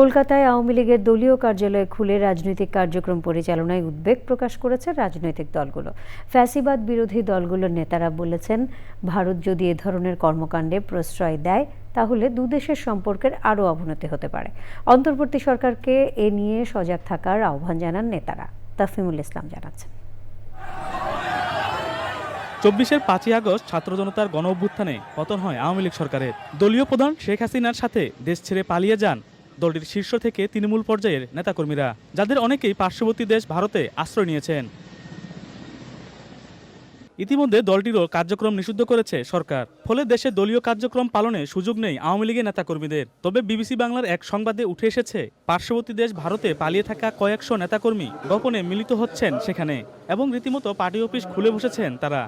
কলকাতায় আওয়ামী লীগের দলীয় কার্যালয় খুলে রাজনৈতিক কার্যক্রম পরিচালনায় উদ্বেগ প্রকাশ করেছে রাজনৈতিক দলগুলো। ফ্যাসিবাদ বিরোধী দলগুলোর নেতারা বলেছেন, ভারত যদি এ ধরনের কর্মকাণ্ডে প্রশ্রয় দেয়, তাহলে দুদেশের সম্পর্কের আরও অবনতি হতে পারে। অন্তর্বর্তী সরকারকে এ নিয়ে সজাগ থাকার আহ্বান জানান নেতারা। তাফিমুল ইসলাম জানাচ্ছেন। চব্বিশের পাঁচই আগস্ট ছাত্র জনতার গণ অভ্যুত্থানে পতন হয় আওয়ামী লীগ সরকারের। দলীয় প্রধান শেখ হাসিনার সাথে দেশ ছেড়ে পালিয়ে যান দলটির শীর্ষ থেকে তৃণমূল পর্যায়ের নেতাকর্মীরা, যাদের অনেকেই পার্শ্ববর্তী দেশ ভারতে আশ্রয় নিয়েছেন। ইতিমধ্যে দলটিরও কার্যক্রম নিষিদ্ধ করেছে সরকার, ফলে দেশে দলীয় কার্যক্রম পালনে সুযোগ নেই আওয়ামী লীগের নেতাকর্মীদের। তবে বিবিসি বাংলার এক সংবাদে উঠে এসেছে, পার্শ্ববর্তী দেশ ভারতে পালিয়ে থাকা কয়েকশো নেতাকর্মী গোপনে মিলিত হচ্ছেন সেখানে এবং রীতিমতো পার্টি অফিস খুলে বসেছেন তারা।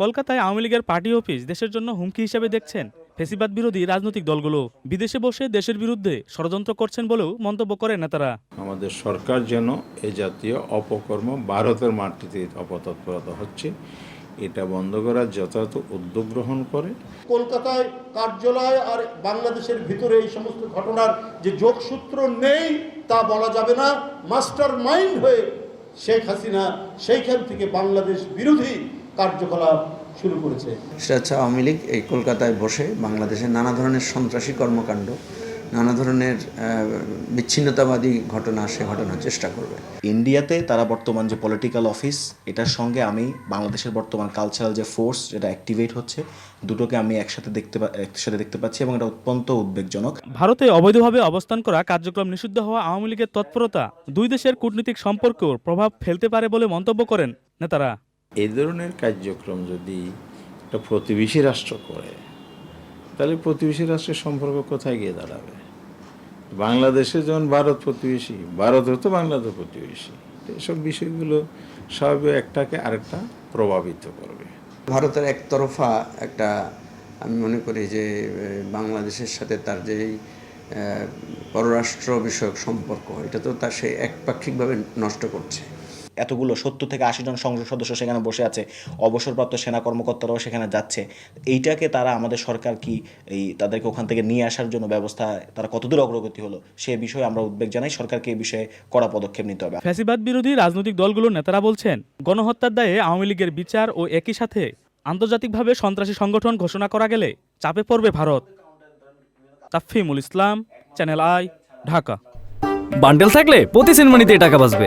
কলকাতায় আওয়ামী লীগের পার্টি অফিস দেশের জন্য হুমকি হিসেবে দেখছেন ফেসিবাদ বিরোধী রাজনৈতিক দলগুলো বিদেশে বসে দেশের বিরুদ্ধে ষড়যন্ত্র করছেন বলেও মন্তব্য করেন নেতারা। আমাদের সরকার যেন এ জাতীয় অপকর্ম ভারতের মাটিতে অপতৎপরতা হচ্ছে এটা বন্ধ করার যথাযথ উদ্যোগ গ্রহণ করে। কলকাতায় কার্যালয় আর বাংলাদেশের ভিতরে এই সমস্ত ঘটনার যে যোগসূত্র নেই তা বলা যাবে না। মাস্টার মাইন্ড হয়ে শেখ হাসিনা সেইখান থেকে বাংলাদেশ বিরোধী কার্যকলাপ শুরু করেছে। সেটা হচ্ছে আওয়ামী লীগ এই কলকাতায় বসে বাংলাদেশের নানা ধরনের সন্ত্রাসী কর্মকাণ্ড নানা ধরনের বিচ্ছিন্নতাবাদী ঘটনা সে ঘটনার চেষ্টা করবে। ইন্ডিয়াতে তারা বর্তমান যে পলিটিক্যাল অফিস এটার সঙ্গে আমি বাংলাদেশের বর্তমান কালচারাল যে ফোর্স যেটা অ্যাক্টিভেট হচ্ছে দুটোকে আমি একসাথে দেখতে পা- একসাথে দেখতে পাচ্ছি এবং এটা অত্যন্ত উদ্বেগজনক। ভারতে অবৈধভাবে অবস্থান করা কার্যক্রম নিষিদ্ধ হওয়া আওয়ামী লীগের তৎপরতা দুই দেশের কূটনৈতিক সম্পর্কেও প্রভাব ফেলতে পারে বলে মন্তব্য করেন নেতারা। এই ধরনের কার্যক্রম যদি একটা প্রতিবেশী রাষ্ট্র করে তাহলে প্রতিবেশী রাষ্ট্রের সম্পর্ক কোথায় গিয়ে দাঁড়াবে? বাংলাদেশে যেমন ভারত প্রতিবেশী ভারতের তো বাংলাদেশ প্রতিবেশী। এসব বিষয়গুলো স্বাভাবিক একটাকে আরেকটা প্রভাবিত করবে। ভারতের একতরফা একটা আমি মনে করি যে বাংলাদেশের সাথে তার যে এই, এ, পররাষ্ট্র বিষয়ক সম্পর্ক এটা তো তার সে একপাক্ষিকভাবে নষ্ট করছে। এতগুলো সত্তর থেকে আশি জন সংসদ সদস্য সেখানে বসে আছে অবসরপ্রাপ্ত সেনা কর্মকর্তারাও সেখানে যাচ্ছে। এইটাকে তারা আমাদের সরকার কি এই তাদেরকে ওখান থেকে নিয়ে আসার জন্য ব্যবস্থা তারা কতদূর অগ্রগতি হলো সে বিষয়ে আমরা উদ্বেগ জানাই। সরকারকে এই বিষয়ে কড়া পদক্ষেপ নিতে হবে। ফ্যাসিবাদ বিরোধী রাজনৈতিক দলগুলোর নেতারা বলছেন গণহত্যার দায়ে আওয়ামী লীগের বিচার ও একই সাথে আন্তর্জাতিকভাবে সন্ত্রাসী সংগঠন ঘোষণা করা গেলে চাপে পড়বে Bharat. Tafimul Islam channel I Dhaka. Bundle থাকলে প্রতি সেনমানিতে টাকা বাঁচবে।